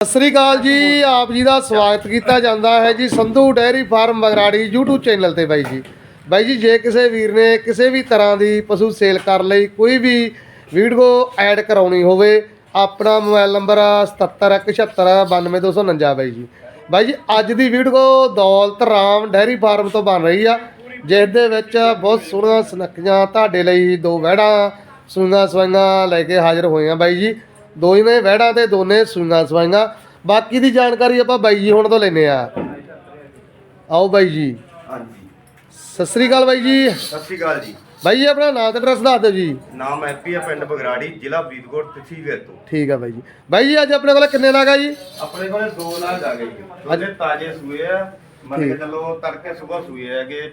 ਸਤਿ ਸ੍ਰੀ ਅਕਾਲ ਜੀ, ਆਪ ਜੀ ਦਾ ਸਵਾਗਤ ਕੀਤਾ ਜਾਂਦਾ ਹੈ ਜੀ Sandhu dairy farm Bagrari YouTube channel ਤੇ ਬਾਈ ਜੀ। ਬਾਈ ਜੀ, ਜੇ ਕਿਸੇ ਵੀਰ ਨੇ ਕਿਸੇ ਵੀ ਤਰ੍ਹਾਂ ਦੀ ਪਸ਼ੂ ਸੇਲ ਕਰ ਲਈ, ਕੋਈ ਵੀ ਵੀਡੀਓ ਐਡ ਕਰਾਉਣੀ ਹੋਵੇ, ਆਪਣਾ ਮੋਬਾਈਲ ਨੰਬਰ 7717792249 ਬਾਈ ਜੀ। ਬਾਈ ਜੀ, ਅੱਜ ਦੀ video Daulat Ram dairy farm ਤੋਂ ਬਣ ਰਹੀ ਆ, ਜਿਸ ਦੇ ਵਿੱਚ ਬਹੁਤ ਸੋਹਣੀਆਂ ਸੁਨੱਖੀਆਂ ਤੁਹਾਡੇ ਲਈ ਦੋ ਵਹਿੜਾਂ ਸੂਈਆਂ ਸਵਾਈਆਂ ਲੈ ਕੇ ਹਾਜ਼ਰ ਹੋਏ ਆ ਬਾਈ ਜੀ। ਦੋ ਹੀ ਨੇ ਵਹਿੜਾਂ ਤੇ ਦੋਨੇ ਸੂਈਆਂ ਸਵਾਈਆਂ। ਬਾਕੀ ਦੀ ਜਾਣਕਾਰੀ ਆਪਾਂ ਬਾਈ ਜੀ ਹੁਣ ਤੋਂ ਲੈਨੇ ਆ। ਆਓ ਬਾਈ ਜੀ। ਹਾਂਜੀ। ਸਤਿ ਸ੍ਰੀ ਅਕਾਲ ਬਾਈ ਜੀ। ਸਤਿ ਸ਼੍ਰੀ ਅਕਾਲ ਜੀ। ਬਾਈ ਜੀ ਆਪਣਾ ਨਾਮ ਤੇ ਐਡਰੈਸ ਦੱਸ ਦਿਓ ਜੀ। ਨਾਮ ਹੈਪੀ ਹੈ ਪਿੰਡ ਬਗਰਾੜੀ ਜ਼ਿਲ੍ਹਾ ਫਰੀਦਕੋਟ ਤਹਿਸੀਲ ਤੋਂ। ਠੀਕ ਆ ਬਾਈ ਜੀ। ਬਾਈ ਜੀ ਅੱਜ ਆਪਣੇ ਕੋਲ ਕਿੰਨੇ ਆ ਜੀ? ਆਪਣੇ ਕੋਲੇ ਦੋ ਆ ਗਏ ਜੀ। ਤਾਜ਼ੇ ਸੂਏ ਆ। ਮੰਨ ਕੇ ਚੱਲੋ ਤੜਕੇ ਸਵੇਰ ਸੂਏ ਹੈਗੇ।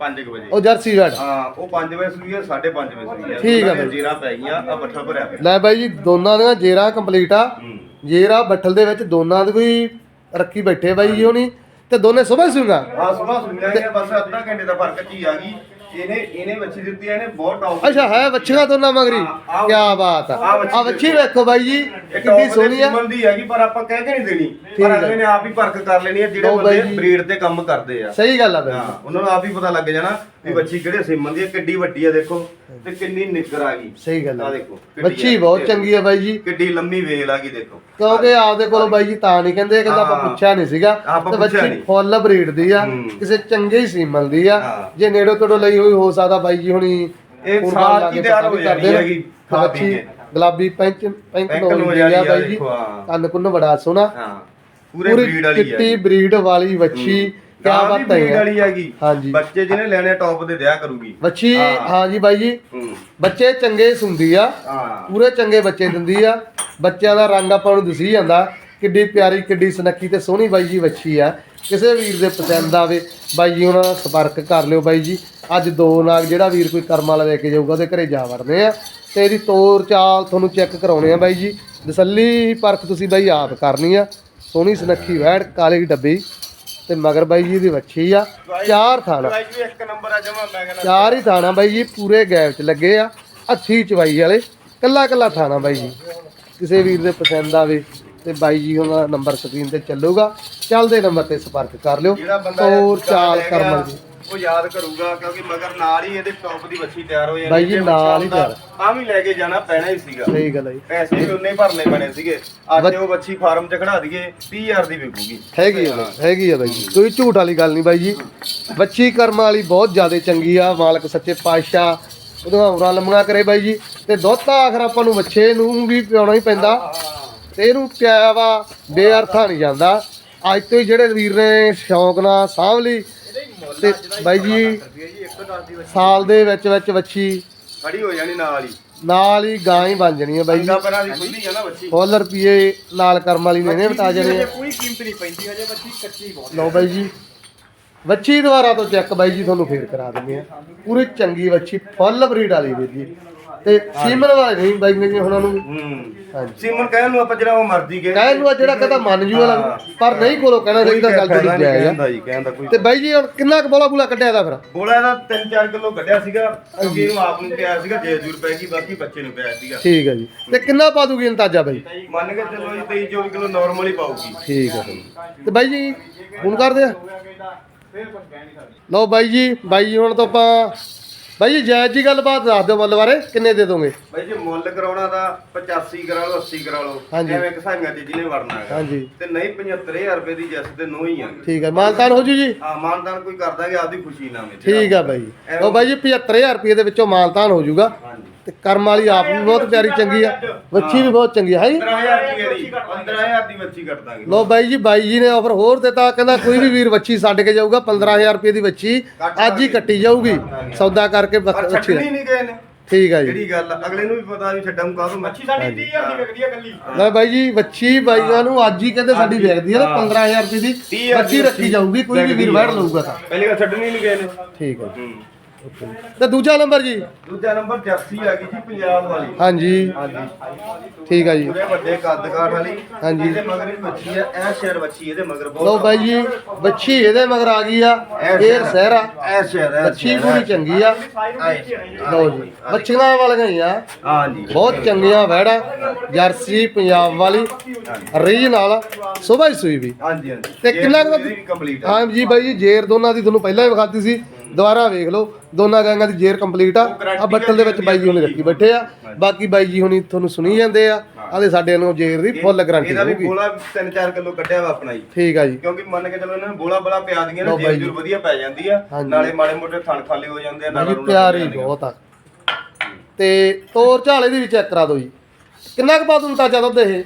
5 ਵਜੇ। ਉਹ ਜਰਸੀ ਵੈੜ ਹਾਂ ਉਹ 5 ਵਜੇ ਸੂਈ ਹੈ 5:30 ਵਜੇ ਸੂਈ ਹੈ ਠੀਕ ਆ ਬਾਈ। ਜੀਰਾ ਪੈ ਗਈਆਂ ਆ ਬੱਠਾ ਭਰਿਆ ਪਿਆ। ਲੈ ਬਾਈ ਜੀ ਦੋਨਾਂ ਦੀਆਂ ਜੇਰਾ ਕੰਪਲੀਟ ਆ। ਹੂੰ। ਜੇਰਾ ਬੱਠਲ ਦੇ ਵਿੱਚ ਦੋਨਾਂ ਦੀ ਕੋਈ ਰੱਖੀ ਬੈਠੇ ਬਾਈ ਜੀ ਹੋਣੀ। ਤੇ ਦੋਨੇ ਸਵੇਰ ਸੂਈਆਂ? ਹਾਂ ਸਵੇਰ ਸੂਈਆਂ ਹੈਗੀਆਂ ਬਸ ਅੱਧਾ ਘੰਟੇ ਦਾ ਫ਼ਰਕ ਕੀ ਆ ਗਈ। ਇਹਨੇ ਇਹਨੇ ਵੱਛੀ ਦਿੱਤੀ ਆ, ਇਹਨੇ ਬਹੁਤ ਟੌਪ ਅੱਛਾ ਹੈ ਵੱਛੀਆਂ ਦੋਨਾਂ ਮਗਰੀ? ਹਾਂ, ਆਹ ਕੀ ਬਾਤ ਆ। ਆਹ ਵੱਛੀ ਆ ਵੱਛੀ ਵੇਖੋ ਬਾਈ ਜੀ ਇਹ ਕਿੰਨੀ ਟੌਪ ਸੋਹਣੀ ਆ। ਦੀ ਹੈਗੀ ਪਰ ਆਪਾਂ ਕਹਿ ਕੇ ਨਹੀਂ ਦੇਣੀ। ਪਰ ਹੈ। ਅਗਲੇ ਨੇ ਆਪ ਹੀ ਪਰਖ ਕਰ ਲੈਣੀ ਹੈ ਜਿਹੜੇ ਲਓ ਬਾਈ ਬੰਦੇ ਜੀ। ਬਰੀਡ ਤੇ ਕੰਮ ਕਰਦੇ ਆ। ਸਹੀ ਗੱਲ ਆ ਬਾਈ ਉਹਨਾਂ ਨੂੰ ਆਪ ਹੀ ਪਤਾ ਲੱਗ ਜਾਣਾ ਵੀ ਬੱਚੀ ਕਿਹੜੇ ਸਿਮਨ ਦੀ ਹੈ ਕਿੱਡੀ ਵੱਡੀ ਆ ਦੇਖੋ ਤੇ ਕਿੰਨੀ ਨਿੱਗਰ ਆ ਗਈ ਸਹੀ ਗੱਲ ਆ ਆ ਦੇਖੋ ਕਿੱਡੀ ਆ, ਬਹੁਤ ਚੰਗੀ ਆ ਬਾਈ ਜੀ ਕਿੱਡੀ ਲੰਮੀ ਵੇਲ ਆ ਗਈ ਦੇਖੋ ਕਿਉਂਕਿ ਆਪਦੇ ਕੋਲ ਬਾਈ ਜੀ ਤਾਂ ਨਹੀਂ ਕਹਿੰਦੇ ਕਹਿੰਦਾ ਆਪਾਂ ਹਾਂ। ਪੁੱਛਿਆ ਨਹੀਂ ਸੀਗਾ ਆਪਾਂ ਤੇ ਪੁੱਛਿਆ ਬੱਚੀ ਨਹੀਂ। ਫੁੱਲ ਬਰੀਡ ਦੀ ਆ ਹੂੰ। ਕਿਸੇ ਚੰਗੇ ਹੀ ਸੀਮਨ ਦੀ ਆ ਹਾਂ। ਜੇ ਨੇੜੋ ਤੋੜੋ ਲਈ ਹੋਈ ਹੋ ਸਕਦਾ ਬਾਈ ਜੀ ਹੁਣੀ ਇਹ ਕੁਰਬਾਨ ਸਾਲ ਲਾ ਕੀ ਕੇ ਤਿਆਰ ਪਤਾ ਹੋ ਵੀ ਜਾਣੀ ਕਰਦੇ ਨੇ। ਹੈਗੀ, ਤੇ ਖਾ ਪੀ ਬੱਚੀ ਕੇ। ਗੁਲਾਬੀ ਪੈਂਚ ਪੈਂਚ ਨੂੰ ਆ ਆ ਬਾਈ ਜੀ ਦੇਖੋ, ਹਾਂ। ਕੰਨ ਕੁੰਨ ਬੜਾ ਸੋਹਣਾ ਹਾਂ ਪੂਰੇ ਬਰੀਡ ਵਾਲੀ ਹੈ ਚਿੱਟੀ ਬਰੀਡ ਵਾਲੀ ਵੱਛੀ ਕੀ ਗਾਂ ਵੀ ਬਾਤ ਬਰੀਡ ਹੈ ਵਾਲੀ ਹੈਗੀ। ਹਾਂਜੀ। ਬੱਚੇ ਜਿਹਨੇ ਲੈਣੇ ਟੌਪ ਦੇ ਦਿਆ ਕਰੂਗੀ। ਵੱਛੀ ਹਾਂ। ਹਾਂ ਜੀ ਬਾਈ ਜੀ। ਹੂੰ। ਬੱਚੇ ਚੰਗੇ ਸੁੰਦੀ ਆ। ਹਾਂ। ਪੂਰੇ ਚੰਗੇ ਬੱਚੇ ਦਿੰਦੀ ਆ। ਬੱਚਿਆਂ ਦਾ ਰੰਗ ਆਪਾਂ ਨੂੰ ਦਿਸੀ ਜਾਂਦਾ। ਕਿੱਡੀ ਪਿਆਰੀ ਕਿੱਡੀ ਸੁਨੱਖੀ ਤੇ ਸੋਹਣੀ ਬਾਈ ਜੀ ਵੱਛੀ ਆ। ਕਿਸੇ ਵੀਰ ਦੇ ਪਸੰਦ ਆਵੇ ਬਾਈ ਜੀ ਉਹਨਾਂ ਨਾਲ ਸੰਪਰਕ ਕਰ ਲਿਓ ਬਾਈ ਜੀ। ਅੱਜ ਦੋ ਨਾਗ ਜਿਹੜਾ ਵੀਰ ਕੋਈ ਕਰਮ ਵਾਲਾ ਲੈ ਕੇ ਜਾਊਗਾ ਉਹਦੇ ਘਰੇ ਜਾ ਵੜਨੇ ਆ। ਤੇ ਇਹਦੀ ਤੋਰ ਚਾਲ ਤੁਹਾਨੂੰ ਚੈੱਕ ਕਰਾਉਣੇ ਆ ਬਾਈ ਜੀ। ਤਸੱਲੀ ਪਰਖ ਤੁਸੀਂ ਬਾਈ ਆਪ ਕਰਨੀ ਆ। ਸੋਹਣੀ ਸੁਨੱਖੀ ਵੈੜ ਕਾਲੇ ਡੱਬੀ। ਤੇ ਮਗਰ ਬਾਈ ਜੀ ਦੀ ਵੱਛੀ ਆ ਚਾਰ ਥਾਣਾ। ਭਾਈ ਜੀ ਇੱਕ ਨੰਬਰ ਆ ਜਮਾ ਮੈਂ ਕਹਿੰਦਾ ਚਾਰ ਹੀ ਥਾਣਾ ਬਾਈ ਜੀ ਪੂਰੇ ਗੈਪ 'ਚ ਲੱਗੇ ਆ ਅੱਛੀ ਚਵਾਈ ਵਾਲੇ ਕੱਲਾ ਕੱਲਾ ਥਾਣਾ ਬਾਈ ਜੀ। ਕਿਸੇ ਵੀਰ ਦੇ ਪਸੰਦ ਆਵੇ ਤੇ ਬਾਈ ਜੀ ਉਹਨਾਂ ਦਾ ਨੰਬਰ ਸਕਰੀਨ ਤੇ ਚੱਲੂਗਾ। ਚੱਲਦੇ ਨੰਬਰ ਤੇ ਸੰਪਰਕ ਕਰ ਲਿਓ। ਇਹ ਚਾਲ ਕਰਮਲ ਜੀ। ਉਹ ਯਾਦ ਕਰੂਗਾ ਕਿਉਂਕਿ ਮਗਰ ਨਾਲ ਹੀ ਇਹਦੇ ਟੌਪ ਦੀ ਬੱਚੀ ਤਿਆਰ ਹੋ ਜਾਣੀ ਬਾਈ ਜੀ, ਜੇ ਨਾਲ ਹੀ ਹੁੰਦਾ, ਆ ਵੀ ਲੈ ਕੇ ਜਾਣਾ ਪੈਣਾ ਹੀ ਸੀਗਾ। ਸਹੀ ਗੱਲ ਹੈ ਜੀ। ਪੈਸੇ ਵੀ ਉਨੇ ਹੀ ਭਰਨੇ ਪੈਣੇ ਸੀਗੇ। ਅੱਜ ਉਹ ਬੱਚੀ ਫਾਰਮ 'ਚ ਖੜਾ ਦਈਏ 30000 ਦੀ ਵਿਕੂਗੀ। ਹੈਗੀ ਆ ਬਾਈ, ਹੈਗੀ ਆ ਬਾਈ ਜੀ। ਕੋਈ ਝੂਠ ਵਾਲੀ ਗੱਲ ਨਹੀਂ ਬਾਈ ਜੀ। ਬੱਚੀ ਕਰਮ ਵਾਲੀ ਬਹੁਤ ਜ਼ਿਆਦਾ ਚੰਗੀ ਆ ਮਾਲਕ ਸੱਚੇ ਪਾਤਸ਼ਾਹ ਉਹਦੀਆਂ ਉਮਰਾਂ ਲੰਮੀਆਂ ਕਰੇ ਬਾਈ ਜੀ। ਤੇ ਦੁੱਧ ਤਾਂ ਆਖਰ ਆਪਾਂ ਨੂੰ ਬੱਚੇ ਨੂੰ ਵੀ ਪਿਆਉਣਾ ਹੀ ਪੈਂਦਾ। ਤੇ ਇਹਨੂੰ ਪਿਆਇਆ ਵਾ ਬੇਅਰਥਾ ਨਹੀਂ ਜਾਂਦਾ। ਅੱਜ ਤੋਂ ਹੀ ਜਿਹੜੇ ਵੀਰ ਨੇ ਸ਼ੌਂਕ ਨਾਲ ਸਾਂਭ ਲਈ ਤੇ ਬਾਈ ਜੀ ਸਾਲ ਦੇ ਵਿੱਚ ਵਿੱਚ ਵੱਛੀ। ਖੜੀ ਹੋ ਜਾਣੀ ਨਾਲ ਹੀ। ਨਾਲ ਹੀ ਗਾਂ ਹੀ ਬਣ ਜਾਣੀ ਹੈ ਬਾਈ ਜੀ। ਇੰਨਾ ਪਰਾਂ ਦੀ ਖੁੱਲੀ ਆ ਨਾ ਬੱਚੀ ਫੁੱਲ ਰੁਪਏ ਨਾਲ ਕਰਮ ਵਾਲੀ ਨੇ ਇਹਨੇ ਬਤਾ ਜਾਣੇ ਕੋਈ ਕੀਮਤ ਨਹੀਂ ਪੈਂਦੀ ਹਜੇ ਬੱਚੀ ਕੱਚੀ ਬਹੁਤ ਲਓ ਬਾਈ ਜੀ ਵੱਛੀ ਦੁਆਰਾ ਤੋਂ ਚੈੱਕ ਬਾਈ ਜੀ ਤੁਹਾਨੂੰ ਫੇਰ ਕਰਾ ਦਿੰਦੇ ਆ। ਪੂਰੀ ਚੰਗੀ ਵੱਛੀ ਫੁੱਲ ਬਰੀਡ ਵਾਲੀ ਵੀਰ ਜੀ। ਤੇ ਸੀਮਨ ਵਾਲੇ ਨਹੀਂ ਬਾਈ ਨੇ ਉਹਨਾਂ ਨੂੰ। ਹੂੰ। ਹਾਂਜੀ। ਸਿਮਨ ਕਹਿਣ ਨੂੰ ਆਪਾਂ ਜਿਹੜਾ ਉਹ ਮਰਜ਼ੀ ਕਹੇ ਕਹਿਣ ਨੂੰ ਆ ਜਿਹੜਾ ਕਹਤਾ ਮੰਨ ਜੂ ਵਾਲਾ। ਪਰ ਨਹੀਂ ਕੋਲੋਂ ਕਹਿਣਾ ਚਾਹੀਦਾ ਗੱਲ ਜਿਹੜੀ ਨਹੀਂ ਕਹਿੰਦਾ ਜੀ ਕਹਿੰਦਾ ਕੋਈ ਤੇ ਬਾਈ ਜੀ ਹੁਣ ਕਿੰਨਾ ਕੁ ਬੋਲਾ ਬੁਲਾ ਕੱਢਿਆ ਦਾ ਫਿਰ? ਬੋਲਾ ਦਾ 3-4 ਕਿਲੋ ਕੱਢਿਆ ਸੀਗਾ। ਕਿਉਂਕਿ ਇਹਨੂੰ ਆਪ ਨੂੰ ਪਿਆ ਸੀਗਾ ਜੇ ਜੂਰ ਪੈ ਗਈ ਬਾਕੀ ਬੱਚੇ ਨੂੰ ਪਿਆ ਸੀਗਾ। ਠੀਕ ਹੈ ਜੀ। ਤੇ ਕਿੰਨਾ ਪਾ ਦੂਗੀ ਅੰਦਾਜ਼ਾ ਬਾਈ? ਮੰਨ ਕੇ ਚੱਲੋ ਜੀ 23-24 ਕਿਲੋ ਨਾਰਮਲ ਹੀ ਪਾਊਗੀ। ਠੀਕ ਹੈ ਤੇ ਬਾਈ ਜੀ ਫੋਨ ਕਰਦੇ ਆ। ਲਓ ਬਾਈ ਜੀ ਬਾਈ ਜੀ ਹੁਣ ਤਾਂ ਆਪਾਂ ਬਾਈ ਜੀ ਜਾਇਜ਼ ਜੀ ਗੱਲਬਾਤ ਦੱਸ ਦਿਓ ਮੁੱਲ ਬਾਰੇ ਕਿੰਨੇ ਦੇ ਦੋਗੇ? ਬਾਈ ਜੇ ਮੁੱਲ ਕਰਾਉਣਾ ਤਾਂ 85 ਕਰਾ ਲਓ 80 ਕਰਾ ਲਓ। ਹਾਂਜੀ। ਐਵੇਂ ਕਸਾਈਆਂ ਤੇ ਜਿਹਨੇ ਵੜਨਾ ਹੈਗਾ। ਹਾਂਜੀ। ਤੇ ਨਹੀਂ 75000 ਰੁਪਏ ਦੀ ਜੈਸ ਤੇ ਨੋ ਹੀ ਆ। ਠੀਕ ਹੈ ਮਾਨਤਾਨ ਹੋ ਜੂ ਜੀ? ਆ ਮਾਨਦਾਨ ਕੋਈ ਕਰ ਦਾਂਗੇ ਆਪਦੀ ਖੁਸ਼ੀ ਨਾਲ। ਵਿੱਚ ਠੀਕ ਆ ਬਾਈ ਲਓ ਬਾਈ ਜੀ 75000 ਰੁਪਏ ਦੇ ਵਿੱਚੋਂ ਮਾਨਤਾਨ ਹੋ ਹਾਂਜੀ ਤੇ ਕਰਮ ਵਾਲੀ ਆਪ ਵੀ ਬਹੁਤ ਪਿਆਰੀ ਚੰਗੀ ਆ। ਵੱਛੀ ਵੀ ਬਹੁਤ ਚੰਗੀ ਆ ਹੈ ਜੀ? 15000 ਰੁਪਏ ਦੀ 15000 ਦੀ ਬੱਚੀ ਕੱਟ ਦਾਂਗੇ ਲੋ ਬਾਈ ਜੀ ਬਾਈ ਜੀ ਨੇ ਆਫਰ ਹੋਰ ਦਿੱਤਾ ਕਹਿੰਦਾ ਕੋਈ ਵੀ ਵੀਰ ਵੱਛੀ ਛੱਡ ਕੇ ਜਾਊਗਾ 15000 ਰੁਪਏ ਦੀ ਵੱਛੀ ਅੱਜ ਹੀ ਕੱਟੀ ਜਾਊਗੀ। ਸੌਦਾ ਕਰਕੇ ਵੱਛੀ ਛੱਡਣੀ ਨਹੀਂ ਗਏ ਨੇ। ਠੀਕ ਆ ਜੀ। ਜਿਹੜੀ ਗੱਲ ਆ, ਅਗਲੇ ਨੂੰ ਵੀ ਪਤਾ ਵੀ ਛੱਡਾਂ ਕਾਹਨੂੰ ਮੱਛੀ ਸਾਡੀ 30000 ਦੀ ਵਿਕਦੀ ਆ ਕੱਲੀ ਲੈ ਬਾਈ ਜੀ ਵੱਛੀ ਬਾਈਆਂ ਨੂੰ ਅੱਜ ਹੀ ਕਹਿੰਦੇ ਸਾਡੀ ਵੇਚਦੀ ਹੈ। ਨਾ 15000 ਰੁਪਏ ਦੀ। ਵੱਛੀ ਰੱਖੀ ਜਾਊਗੀ ਕੋਈ ਵੀ ਵੀਰ ਵੜ ਲਊਗਾ ਤਾਂ। ਪਹਿਲੀ ਗੱਲ ਛੱਡਣੀ ਨਹੀਂ ਗਏ ਨੇ। ਠੀਕ ਹੈ ਜੀ। ਤੇ ਦੂਜਾ ਨੰਬਰ ਜੀ? ਦੂਜਾ ਨੰਬਰ ਜਰਸੀ ਆ ਗਈ ਜੀ ਪੰਜਾਬ ਵਾਲੀ। ਹਾਂਜੀ। ਹਾਂਜੀ। ਠੀਕ ਆ ਜੀ। ਪੂਰੇ ਵੱਡੇ ਕੱਦ ਕਾਠ ਵਾਲੀ। ਹਾਂਜੀ। ਇਹਦੇ ਮਗਰ ਵੀ ਬੱਚੀ ਆ ਇਹ ਸ਼ੇਰ ਬੱਚੀ ਇਹਦੇ ਮਗਰ ਬਹੁਤ ਲਓ ਬਾਈ ਜੀ ਬੱਚੀ ਇਹਦੇ ਮਗਰ ਆ ਗਈ ਆ ਇਹ ਸਹਿਰਾ ਇਹ ਸ਼ੇਰ ਇਹ ਬੱਚੀ ਪੂਰੀ ਚੰਗੀ ਆ। ਲਓ ਜੀ ਬੱਚੀਆਂ ਵਾਲੀਆਂ ਹੀ ਆ। ਹਾਂਜੀ। ਬਹੁਤ ਚੰਗੀਆਂ ਵੈੜਾ ਜਰਸੀ ਪੰਜਾਬ ਵਾਲੀ। ਰੀਜਨਲ ਸੁਬਾਹ ਹੀ ਸੂਈ ਵੀ। ਹਾਂਜੀ ਹਾਂਜੀ। ਤੇ ਕਿੰਨਾ ਕੁ ਕੰਪਲੀਟ ਹਾਂ ਜੀ ਬਾਈ ਜੀ ਜੇਰ ਦੋਨਾਂ ਦੀ ਤੁਹਾਨੂੰ ਪਹਿਲਾਂ ਹੀ ਵਿਖਾਤੀ ਸੀ। ਦੁਬਾਰਾ ਵੇਖ ਲਓ ਦੋਨਾਂ ਗਾਂਗਾਂ ਦੀ ਜੇਰ ਕੰਪਲੀਟ ਆ। ਆ ਬੱਟਲ ਦੇ ਵਿੱਚ ਬਾਈ ਜੀ ਹੁਣੀ ਰੱਖੀ ਬੈਠੇ ਆ। ਬਾਕੀ ਬਾਈ ਜੀ ਹੁਣੀ ਤੁਹਾਨੂੰ ਸੁਣੀ ਜਾਂਦੇ ਆ। ਆਲੇ ਸਾਡੇ ਨੂੰ ਜੇਰ ਦੀ ਫੁੱਲ ਗਾਰੰਟੀ ਇਹਦਾ ਵੀ ਹੋਊਗੀ। ਬੋਲਾ 3-4 ਕਿਲੋ ਕੱਢਿਆ ਵਾ ਆਪਣਾ ਜੀ। ਠੀਕ ਆ ਜੀ। ਕਿਉਂਕਿ ਮੰਨ ਕੇ ਚੱਲੋ ਇਹਨਾਂ ਨੂੰ ਬੋਲਾ ਬਲਾ ਪਿਆ ਦੀਆਂ ਲਓ ਨੇ ਬਾਈ ਜੇਬ ਜੀ। ਜੂਰ ਵਧੀਆ ਪੈ ਜਾਂਦੀ ਆ। ਹਾਂਜੀ। ਨਾਲੇ ਮਾੜੇ ਮੋਟੇ ਥਣ ਖਾਲੀ ਹੋ ਜਾਂਦੇ ਆ ਬਾਈ ਨਾਲੇ ਜੀ ਪਿਆਰ ਬਹੁਤ ਆ। ਤੇ ਤੋਰ ਝਾਲੇ ਦੀ ਵੀ ਚੈੱਕ ਕਰਾ ਦਿਓ ਜੀ। ਕਿੰਨਾ ਕੁ ਪਾ ਦੂੰ ਤਾਜਾ ਦੁੱਧ ਇਹ?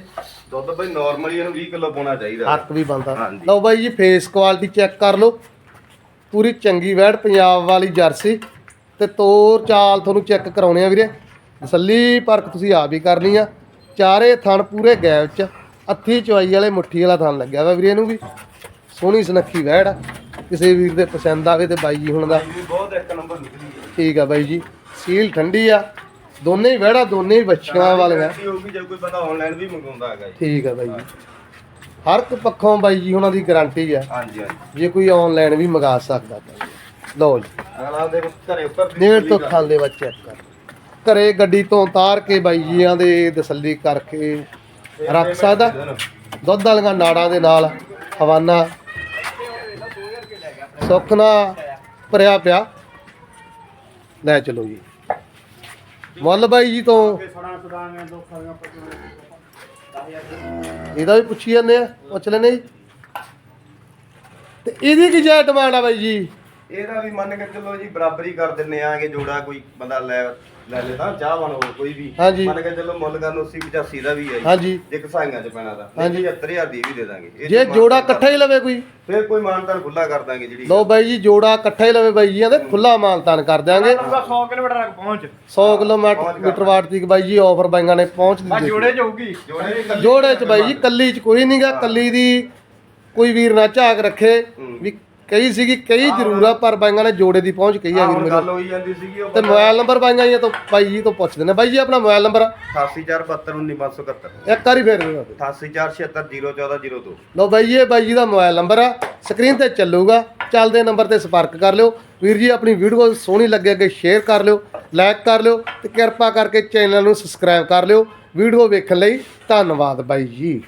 ਦੁੱਧ ਬਈ ਨਾਰਮਲੀ ਇਹਨੂੰ 20 ਕਿਲੋ ਪਾਉਣਾ ਚਾਹੀਦਾ। ਹੱਕ ਵੀ ਬੰਦਾ ਹਾਂਜੀ। ਲਓ ਬਾਈ ਜੀ ਫੇਸ ਕੁਆਲਿਟੀ ਚੈੱਕ ਕਰ ਲਓ। ਪੂਰੀ ਚੰਗੀ ਵੈੜ ਪੰਜਾਬ ਵਾਲੀ ਜਰਸੀ ਤੇ ਤੋਰ ਚਾਲ ਤੁਹਾਨੂੰ ਚੈੱਕ ਕਰਾਉਣੇ ਆ ਵੀਰੇ। ਤਸੱਲੀ ਪਰਖ ਤੁਸੀਂ ਆਪ ਹੀ ਕਰਨੀ ਆ। ਚਾਰੇ ਥਣ ਪੂਰੇ ਗੈਪ ਚ ਅੱਥੀ ਚਵਾਈ ਵਾਲੇ ਮੁੱਠੀ ਵਾਲਾ ਥਣ ਲੱਗਿਆ ਵਾ ਵੀਰੇ ਇਹਨੂੰ ਵੀ। ਸੋਹਣੀ ਸੁਨੱਖੀ ਵੈੜ ਆ। ਕਿਸੇ ਵੀਰ ਦੇ ਪਸੰਦ ਆਵੇ ਤੇ ਬਾਈ ਜੀ ਹੁਣ ਦਾ। ਬਹੁਤ ਇੱਕ ਨੰਬਰ ਨਿਕਲੀ ਠੀਕ ਆ ਬਾਈ ਜੀ। ਸੀਲ ਠੰਡੀ ਆ। ਦੋਨੇ ਹੀ ਵੈੜਾ ਦੋਨੇ ਹੀ ਬੱਚੀਆਂ ਵਾਲੀਆਂ। ਗਾਰੰਟੀ ਹੋਊਗੀ ਜੇ ਕੋਈ ਬੰਦਾ ਆਨਲਾਈਨ ਵੀ ਮੰਗਵਾਉਂਦਾ ਹੈਗਾ ਜੀ। ਠੀਕ ਆ ਬਾਈ ਜੀ। ਹਰ ਇੱਕ ਪੱਖੋਂ ਬਾਈ ਜੀ ਉਹਨਾਂ ਦੀ ਗਾਰੰਟੀ ਆ। ਹਾਂਜੀ ਹਾਂਜੀ। ਜੇ ਕੋਈ ਆਨਲਾਈਨ ਵੀ ਮੰਗਾ ਸਕਦਾ। ਤਾਂ ਲਓ ਜੀ। ਅਗਲਾ ਦੇ ਘਰੇ ਉੱਪਰ ਦੀ ਨੇੜ ਤੋਂ ਖਾਲੇ ਵਿੱਚ ਚੈੱਕ ਕਰ। ਘਰੇ ਗੱਡੀ ਤੋਂ ਉਤਾਰ ਕੇ ਬਾਈ ਜੀਆਂ ਦੇ ਤਸੱਲੀ ਕਰਕੇ ਰੱਖ ਸਕਦਾ। ਦੁੱਧ ਵਾਲੀਆਂ ਨਾੜਾਂ ਦੇ ਨਾਲ ਹਵਾਨਾ ਸੁੱਖ ਨਾਲ ਭਰਿਆ ਪਿਆ। ਲੈ ਚਲੋ ਜੀ। ਮੁੱਲ ਬਾਈ ਜੀ ਤੋਂ ਇਹਦਾ ਵੀ ਪੁੱਛੀ ਜਾਂਦੇ ਆ, ਪੁੱਛ ਲੈਨੇ ਜੀ। ਤੇ ਇਹਦੀ ਕੀ ਜੈ ਡਿਮਾਂਡ ਆ ਬਾਈ ਜੀ? ਇਹਦਾ ਵੀ ਮੰਨ ਕੇ ਚੱਲੋ ਜੀ, ਬਰਾਬਰੀ ਕਰ ਦਿੰਨੇ ਆਗੇ ਜੋੜਾ ਕੋਈ ਬੰਦਾ ਲੈ ਲੈ ਲੈਦਾ ਚਾਹਵਾਨ ਹੋ ਕੋਈ ਵੀ। ਹਾਂਜੀ। ਮੰਨ ਕੇ ਚੱਲੋ ਮੁੱਲ ਕਰਨ 80 85 ਦਾ ਵੀ ਹੈ ਜੀ। ਹਾਂਜੀ। ਜੇ ਕਸਾਈਆਂ ਚ ਪੈਣਾ ਦਾ ਹਾਂਜੀ। 75000 ਦੀ ਵੀ ਦੇ ਦਾਂਗੇ। ਇਹ ਜੇ ਚ ਜੋੜਾ ਮਾਨਤਾਨ ਇਕੱਠਾ ਹੀ ਲਵੇ ਕੋਈ। ਫਿਰ ਕੋਈ ਮਾਨਤਾਨ ਖੁੱਲਾ ਕਰ ਦਾਂਗੇ ਜਿਹੜੀ ਲਓ ਬਾਈ ਜੀ ਜੋੜਾ ਇਕੱਠਾ ਹੀ ਲਵੇ ਬਾਈ ਜੀਆਂ ਦੇ ਖੁੱਲਾ ਮਾਨਤਾਨ ਕਰ ਦਿਆਂਗੇ। 100 ਕਿਲੋਮੀਟਰ ਤੱਕ ਪਹੁੰਚ। 100 ਕਿਲੋਮੀਟਰ ਮੀਟਰ ਵਾਟ ਤੱਕ ਬਾਈ ਜੀ ਆਫਰ ਬਾਈਆਂ ਨੇ ਪਹੁੰਚ ਦਿੱਤੀ। ਜੋੜੇ ਜਾਊਗੀ ਜੋੜੇ ਵੀ ਕੱਲੀ- ਜੋੜੇ ਚ ਬਾਈ ਜੀ ਕੱਲੀ ਚ ਕੋਈ ਨਹੀਂਗਾ ਕੱਲੀ ਦੀ ਕੋਈ ਵੀਰ ਨਾ ਝਾਕ ਰੱਖੇ ਵੀ ਕਈ ਸੀਗੀ ਕਈ ਜ਼ਰੂਰ ਆ ਪਰ ਬਾਈਆਂ ਨੇ ਜੋੜੇ ਦੀ ਪਹੁੰਚ ਕਹੀ ਆ ਵੀਰ ਹੁਣ ਮੇਰੇ ਗੱਲ ਹੋਈ ਜਾਂਦੀ ਸੀਗੀ ਉਹ ਤੇ ਮੋਬਾਈਲ ਨੰਬਰ ਬਾਈਆਂ ਜੀ ਤੋਂ ਬਾਈ ਜੀ ਤੋਂ ਪੁੱਛਦੇ ਨੇ ਬਾਈ ਜੀ ਆਪਣਾ ਮੋਬਾਈਲ ਨੰਬਰ 884721975 ਇੱਕ ਵਾਰੀ ਫੇਰ ਦਿਓ। 884760142 ਲਓ ਬਾਈ ਜੀ ਇਹ ਬਾਈ ਜੀ ਦਾ ਮੋਬਾਈਲ ਨੰਬਰ ਆ। ਸਕਰੀਨ ਤੇ ਚੱਲੂਗਾ। ਚੱਲਦੇ ਨੰਬਰ ਤੇ ਸੰਪਰਕ ਕਰ ਲਿਓ। ਵੀਰ ਜੀ ਆਪਣੀ ਵੀਡੀਓ ਸੋਹਣੀ ਲੱਗੇ ਅੱਗੇ ਸ਼ੇਅਰ ਕਰ ਲਿਓ ਲਾਈਕ ਕਰ ਲਿਓ ਤੇ ਕਿਰਪਾ ਕਰਕੇ ਚੈਨਲ ਨੂੰ ਸਬਸਕ੍ਰਾਈਬ ਕਰ ਲਿਓ। ਵੀਡੀਓ ਵੇਖਣ ਲਈ ਧੰਨਵਾਦ ਬਾਈ ਜੀ।